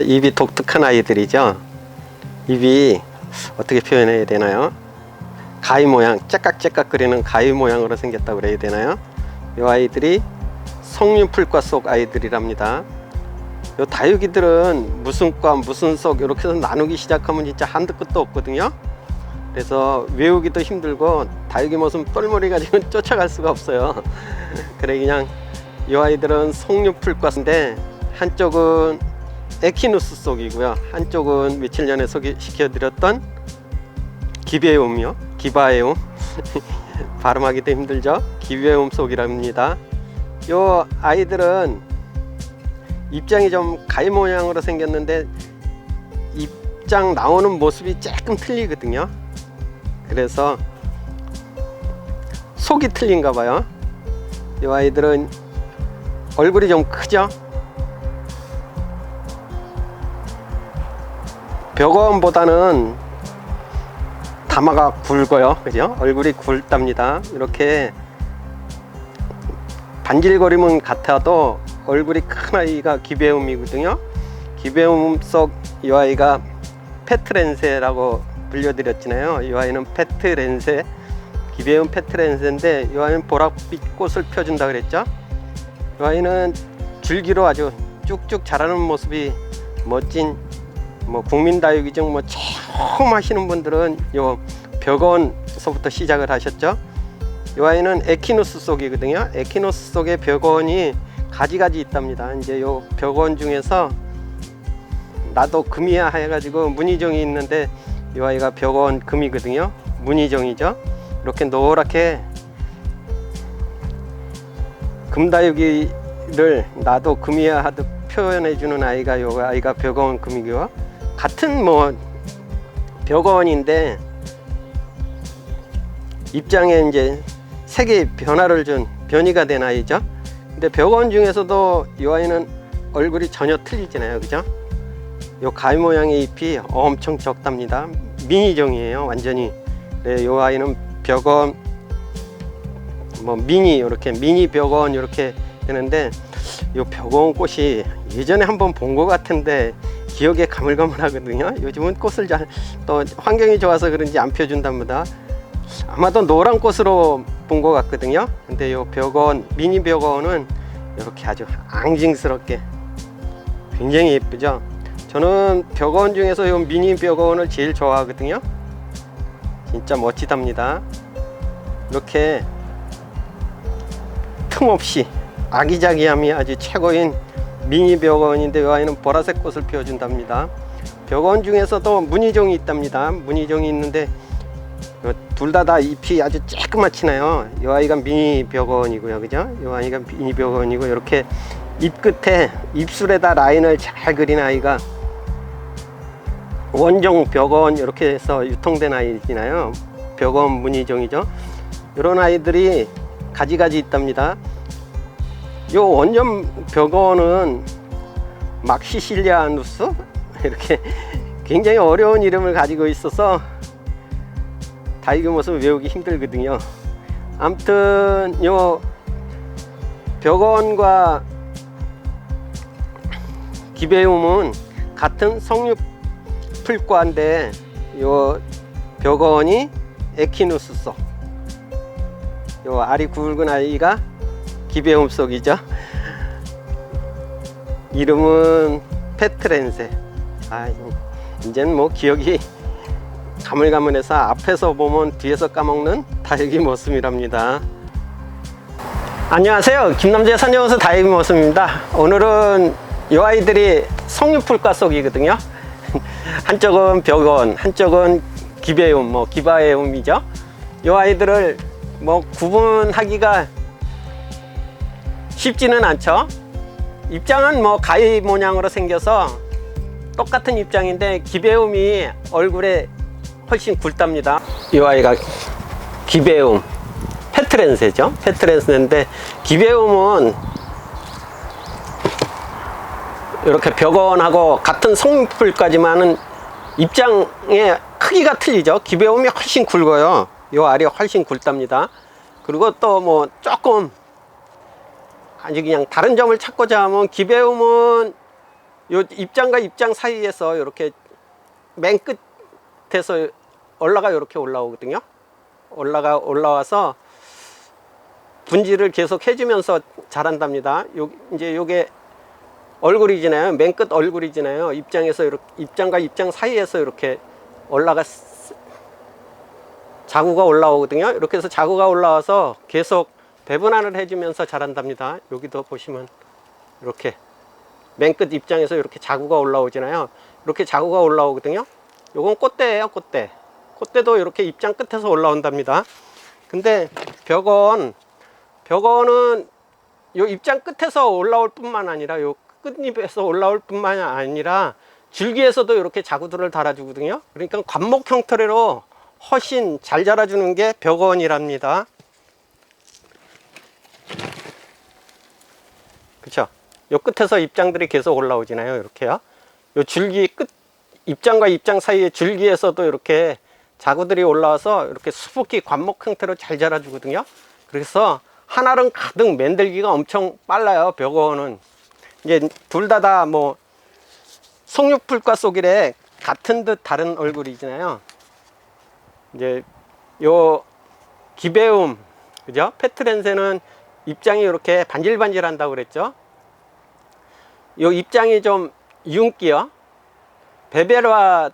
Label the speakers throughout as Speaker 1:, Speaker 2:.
Speaker 1: 입이 독특한 아이들이죠. 입이 어떻게 표현해야 되나요? 가위 모양, 째깍째깍 거리는 가위 모양으로 생겼다고 그래야 되나요? 이 아이들이 석류풀과 속 아이들이랍니다. 요 다육이들은 무슨 과 무슨 속 이렇게 해서 나누기 시작하면 진짜 한도 끝도 없거든요. 그래서 외우기도 힘들고 다육이 모습 똘머리 가지고 쫓아갈 수가 없어요. 그래 그냥 이 아이들은 석류풀과인데 한쪽은 에키누스 속이고요. 한쪽은 며칠 전에 소개시켜드렸던 기베움이요. 기바에움. 발음하기도 힘들죠. 기베움 속이랍니다. 요 아이들은 입장이 좀 가위 모양으로 생겼는데 입장 나오는 모습이 조금 틀리거든요. 그래서 속이 틀린가 봐요. 이 아이들은 얼굴이 좀 크죠. 벽원보다는 다마가 굵어요. 그죠? 얼굴이 굵답니다. 이렇게 반질거림은 같아도 얼굴이 큰 아이가 기배움이거든요. 기배움 속 이 아이가 페트렌세라고 불려드렸잖아요. 이 아이는 페트렌세, 기배움 페트렌세인데 이 아이는 보랏빛 꽃을 펴준다 그랬죠. 이 아이는 줄기로 아주 쭉쭉 자라는 모습이 멋진 뭐 국민다육이 중 뭐 처음 하시는 분들은 요 벽원서부터 시작을 하셨죠. 이 아이는 에키노스 속이거든요. 에키노스 속에 벽원이 가지가지 있답니다. 이제 요 벽원 중에서 나도 금이야 해가지고 문희종이 있는데 이 아이가 벽원 금이거든요. 문희종이죠. 이렇게 노랗게 금다육이를 나도 금이야 하듯 표현해주는 아이가 요 아이가 벽원 금이고요. 같은 뭐 벽원인데 입장에 이제 색의 변화를 준 변이가 된 아이죠. 근데 벽원 중에서도 이 아이는 얼굴이 전혀 틀리잖아요, 그죠? 요 가위 모양의 잎이 엄청 적답니다. 미니종이에요, 완전히. 네, 요 아이는 벽원 뭐 미니 이렇게 미니 벽원 이렇게 되는데 요 벽원 꽃이 예전에 한번 본 것 같은데 기억에 가물가물하거든요. 요즘은 꽃을 잘 또 환경이 좋아서 그런지 안 펴준답니다. 아마도 노란 꽃으로 본 것 같거든요. 근데 요 벽원 미니 벽원은 이렇게 아주 앙징스럽게 굉장히 예쁘죠. 저는 벽원 중에서 요 미니 벽원을 제일 좋아하거든요. 진짜 멋지답니다. 이렇게 틈없이 아기자기함이 아주 최고인 미니 벽원인데 이 아이는 보라색 꽃을 피워준답니다. 벽원 중에서도 무늬종이 있답니다. 무늬종이 있는데 둘 다다 잎이 아주 쬐끄맣지 나요. 이 아이가 미니 벽원이고요. 그죠? 이 아이가 미니 벽원이고 이렇게 잎 끝에 입술에다 라인을 잘 그린 아이가 원종 벽원 이렇게 해서 유통된 아이잖아요. 벽원 무늬종이죠. 이런 아이들이 가지가지 있답니다. 요 원전 벽원은 막시실리아누스 이렇게 굉장히 어려운 이름을 가지고 있어서 다이그 모습 외우기 힘들거든요. 아무튼 요 벽원과 기배움은 같은 석류풀과인데 요 벽원이 에키누스 속, 요 알이 굵은 아이가 기배움 속이죠. 이름은 페트렌세. 아, 이제는 뭐 기억이 가물가물해서 앞에서 보면 뒤에서 까먹는 다육이 모습이랍니다. 안녕하세요. 김남재 산정호수 다육이 모습입니다. 오늘은 이 아이들이 석류풀과 속이거든요. 한쪽은 벽원, 한쪽은 기배움, 뭐 기바에움이죠. 이 아이들을 뭐 구분하기가 쉽지는 않죠. 입장은 뭐 가위 모양으로 생겨서 똑같은 입장인데 기배움이 얼굴에 훨씬 굵답니다. 이 아이가 기배움 페트렌세죠. 페트렌세인데 기배움은 이렇게 벽원하고 같은 성풀까지만은 입장의 크기가 틀리죠. 기배움이 훨씬 굵어요. 이 알이 훨씬 굵답니다. 그리고 또 뭐 조금 아주 그냥 다른 점을 찾고자 하면 기배움은 요 입장과 입장 사이에서 이렇게 맨 끝에서 올라가 이렇게 올라오거든요. 올라가 올라와서 분질을 계속 해주면서 자란답니다. 요 이제 요게 얼굴이잖아요. 맨 끝 얼굴이잖아요. 입장에서 이렇게 입장과 입장 사이에서 이렇게 올라가 자구가 올라오거든요. 이렇게 해서 자구가 올라와서 계속 배분환을 해주면서 자란답니다. 여기도 보시면 이렇게 맨 끝 입장에서 이렇게 자구가 올라오잖아요. 이렇게 자구가 올라오거든요. 요건 꽃대예요, 꽃대. 꽃대도 이렇게 입장 끝에서 올라온답니다. 근데 벽은 벽원은 요 입장 끝에서 올라올 뿐만 아니라 요 끝잎에서 올라올 뿐만 아니라 줄기에서도 이렇게 자구들을 달아주거든요. 그러니까 관목 형태로 훨씬 잘 자라주는 게 벽원이랍니다. 그쵸? 요 끝에서 입장들이 계속 올라오잖아요. 이렇게요. 요 줄기 끝, 입장과 입장 사이에 줄기에서도 이렇게 자구들이 올라와서 이렇게 수북히 관목 형태로 잘 자라주거든요. 그래서 한알은 가득 만들기가 엄청 빨라요. 벽어는 이제 둘 다 다 뭐 송육풀과 쏘기래 같은 듯 다른 얼굴이잖아요. 이제 요 기배움 그죠? 페트렌세는 입장이 이렇게 반질반질 한다고 그랬죠. 요 입장이 좀 윤기요. 베벨화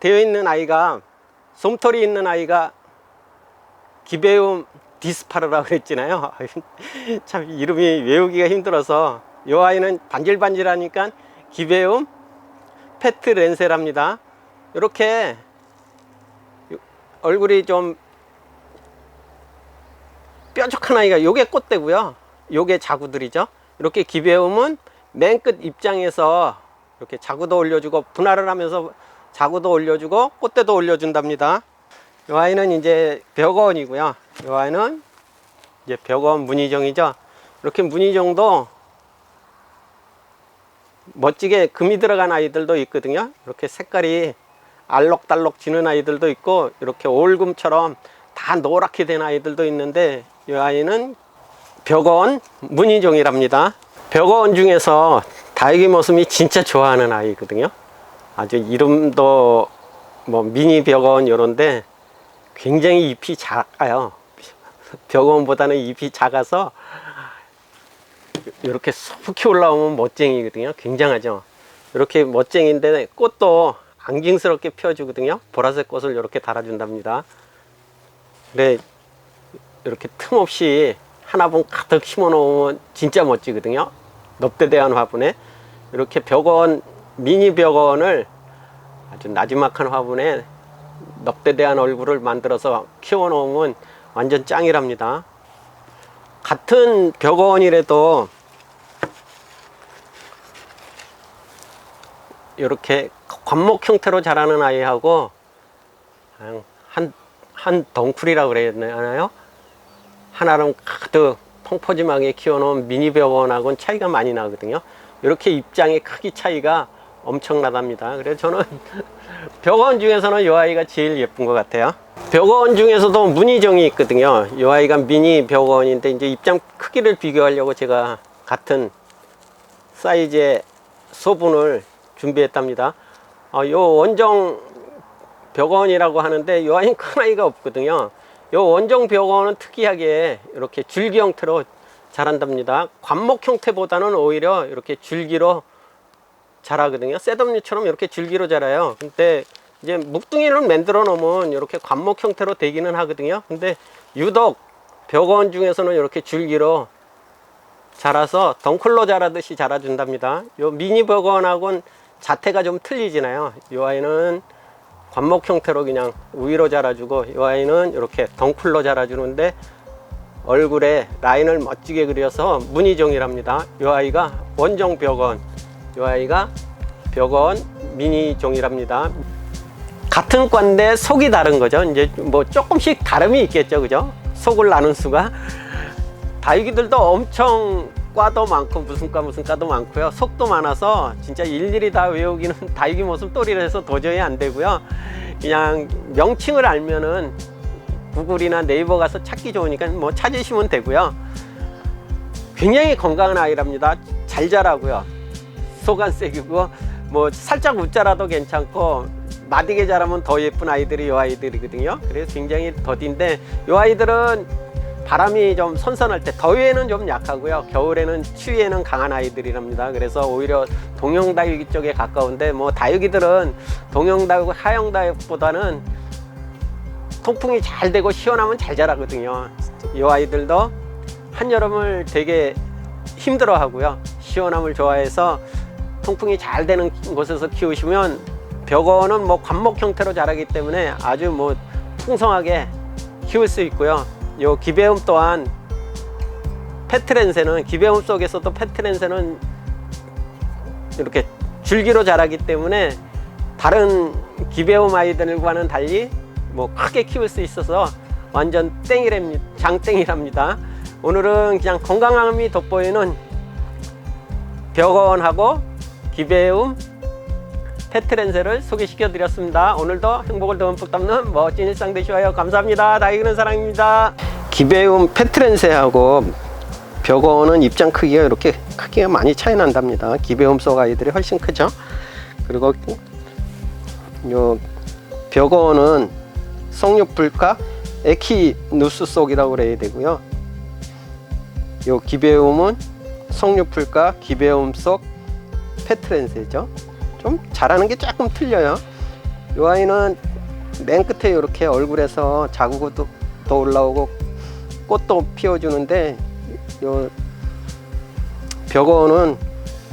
Speaker 1: 되어 있는 아이가 솜털이 있는 아이가 기배움 디스파르라고 그랬잖아요. 참 이름이 외우기가 힘들어서 이 아이는 반질반질하니까 기배움 페트 렌세랍니다. 이렇게 얼굴이 좀 뾰족한 아이가 요게 꽃대고요. 요게 자구들이죠. 이렇게 기배움은 맨 끝 입장에서 이렇게 자구도 올려주고 분할을 하면서 자구도 올려주고 꽃대도 올려준답니다. 이 아이는 이제 벽원이고요. 이 아이는 이제 벽원 문희정이죠. 이렇게 문희정도 멋지게 금이 들어간 아이들도 있거든요. 이렇게 색깔이 알록달록 지는 아이들도 있고 이렇게 올금처럼 다 노랗게 된 아이들도 있는데 이 아이는 벽원 문희종이랍니다. 벽원 중에서 다육이 모습이 진짜 좋아하는 아이거든요. 아주 이름도 뭐 미니 벽원 이런데 굉장히 잎이 작아요. 벽원보다는 잎이 작아서 이렇게 수북히 올라오면 멋쟁이거든요. 굉장하죠. 이렇게 멋쟁인데 꽃도 앙증스럽게 피워주거든요. 보라색 꽃을 이렇게 달아준답니다. 그래 이렇게 틈 없이 하나분 가득 심어 놓으면 진짜 멋지거든요. 넙대대한 화분에 이렇게 벽원 미니 벽원을 아주 나지막한 화분에 넙대대한 얼굴을 만들어서 키워 놓으면 완전 짱이랍니다. 같은 벽원이라도 이렇게 관목 형태로 자라는 아이하고 한, 한 덩쿨이라고 그래야 되나요? 하나는 가득 통포짐하게 키워놓은 미니 벽원하고는 차이가 많이 나거든요. 이렇게 입장의 크기 차이가 엄청나답니다. 그래서 저는 벽원 중에서는 이 아이가 제일 예쁜 것 같아요. 벽원 중에서도 문희정이 있거든요. 이 아이가 미니 벽원인데 이제 입장 크기를 비교하려고 제가 같은 사이즈의 소분을 준비했답니다. 어, 요 원정 벽원이라고 하는데 요 아이는 큰 아이가 없거든요. 요 원정 벽원은 특이하게 이렇게 줄기 형태로 자란답니다. 관목 형태보다는 오히려 이렇게 줄기로 자라거든요. 셋업류처럼 이렇게 줄기로 자라요. 근데 이제 묵둥이를 만들어 놓으면 이렇게 관목 형태로 되기는 하거든요. 근데 유독 벽원 중에서는 이렇게 줄기로 자라서 덩클로 자라듯이 자라준답니다. 요 미니 벽원하고는 자태가 좀 틀리잖아요. 이 아이는 관목 형태로 그냥 우위로 자라주고 이 아이는 이렇게 덩쿨로 자라주는데 얼굴에 라인을 멋지게 그려서 무늬종이랍니다. 이 아이가 원정 벽원, 이 아이가 벽원 미니종이랍니다. 같은 과인데 속이 다른 거죠. 이제 뭐 조금씩 다름이 있겠죠, 그죠? 속을 나눈 수가 다육이들도 엄청 과도 많고 무슨 과 무슨 과도 많고요. 속도 많아서 진짜 일일이 다 외우기는 다육이 모습 또리라서 도저히 안 되고요. 그냥 명칭을 알면은 구글이나 네이버 가서 찾기 좋으니까 뭐 찾으시면 되고요. 굉장히 건강한 아이랍니다. 잘 자라고요. 소간색이고 뭐 살짝 웃자라도 괜찮고 마디게 자라면 더 예쁜 아이들이 요 아이들이거든요. 그래서 굉장히 더딘데 요 아이들은 바람이 좀 선선할 때 더위에는 좀 약하고요. 겨울에는 추위에는 강한 아이들이랍니다. 그래서 오히려 동영다육 쪽에 가까운데 뭐 다육이들은 동영다육, 하영다육보다는 통풍이 잘 되고 시원하면 잘 자라거든요. 이 아이들도 한여름을 되게 힘들어 하고요. 시원함을 좋아해서 통풍이 잘 되는 곳에서 키우시면 벽어는 뭐 관목 형태로 자라기 때문에 아주 뭐 풍성하게 키울 수 있고요. 요 기배움 또한 페트렌세는 기배움 속에서도 페트렌세는 이렇게 줄기로 자라기 때문에 다른 기배움 아이들과는 달리 뭐 크게 키울 수 있어서 완전 땡이랍니다. 장땡이랍니다. 오늘은 그냥 건강함이 돋보이는 벽원하고 기배움 페트렌세를 소개시켜 드렸습니다. 오늘도 행복을 듬뿍 담는 멋진 일상 되시와요. 감사합니다. 다이그는 사랑입니다. 기배움 페트렌세하고 벽어는 입장 크기가 이렇게 크기가 많이 차이 난답니다. 기배움 속 아이들이 훨씬 크죠. 그리고 요 벽어는 성육불가 에키누스 속이라고 그래야 되고요. 요 기배움은 성육불가 기배움 속 페트렌세죠. 좀 자라는 게 조금 틀려요. 요 아이는 맨 끝에 이렇게 얼굴에서 자국도 또 올라오고 꽃도 피워주는데 요 벽어는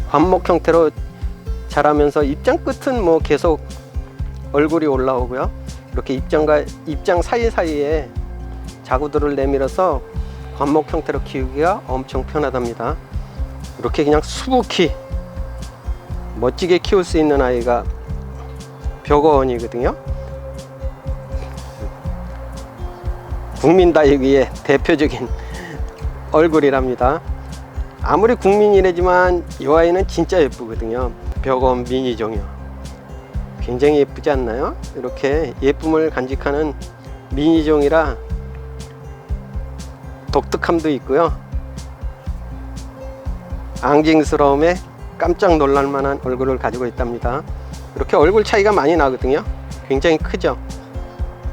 Speaker 1: 관목 형태로 자라면서 입장 끝은 뭐 계속 얼굴이 올라오고요. 이렇게 입장과 입장 사이사이에 자구들을 내밀어서 관목 형태로 키우기가 엄청 편하답니다. 이렇게 그냥 수북히 멋지게 키울 수 있는 아이가 벽어원이거든요. 국민다육이의 대표적인 얼굴이랍니다. 아무리 국민이라지만 이 아이는 진짜 예쁘거든요. 벽어원 미니종이요. 굉장히 예쁘지 않나요? 이렇게 예쁨을 간직하는 미니종이라 독특함도 있고요. 앙징스러움에 깜짝 놀랄 만한 얼굴을 가지고 있답니다. 이렇게 얼굴 차이가 많이 나거든요. 굉장히 크죠.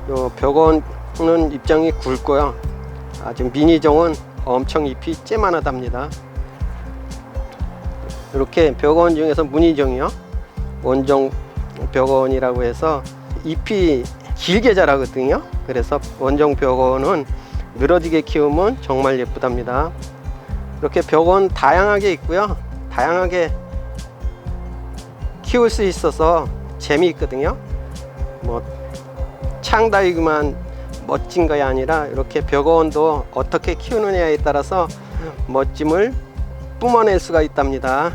Speaker 1: 요 벽원은 입장이 굵고요. 아주 미니종은 엄청 잎이 쬐만하답니다. 이렇게 벽원 중에서 무늬종이요. 원종 벽원이라고 해서 잎이 길게 자라거든요. 그래서 원종 벽원은 늘어지게 키우면 정말 예쁘답니다. 이렇게 벽원 다양하게 있고요. 다양하게 키울 수 있어서 재미있거든요. 뭐 창다육만 멋진 것이 아니라 이렇게 벽어원도 어떻게 키우느냐에 따라서 멋짐을 뿜어낼 수가 있답니다.